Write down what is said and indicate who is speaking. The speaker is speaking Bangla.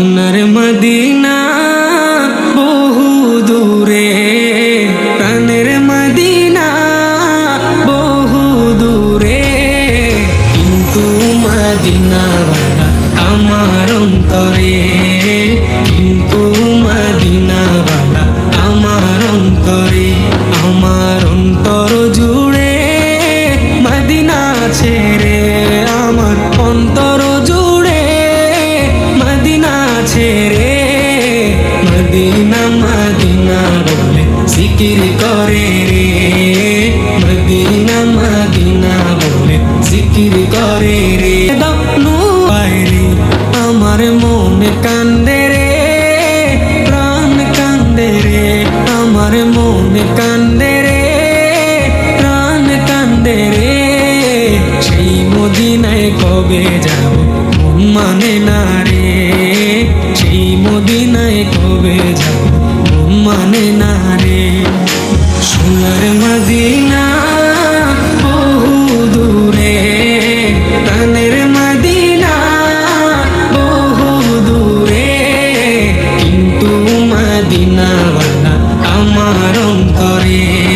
Speaker 1: সোনার মদিনা বহু দূরে, প্রাণের মদিনা বহু দূরে। কিন্তু মদিনা আমার অন্তরে, কিন্তু মদিনা আমার অন্তরে, আমার অন্তর জুড়ে মদিনা ছেড়ে ছেড়ে মদিনা মদিনা বলে জিকির করে রে। মদিনা মদিনা বলে জিকির করে রে। দপনু রে, আমার মন কান্দে রে, প্রাণ কান্দে রে। আমার মন কান্দে রে, প্রাণ কান্দে রে। সেই মদিনায় কবে যাব, মন মানে না রে মদিনায় কবে যাব? মানে না রে। সোনার মদিনা বহু দূরে। প্রাণের মদিনা বহু দূরে। কিন্তু মদিনা আমার অন্তরে।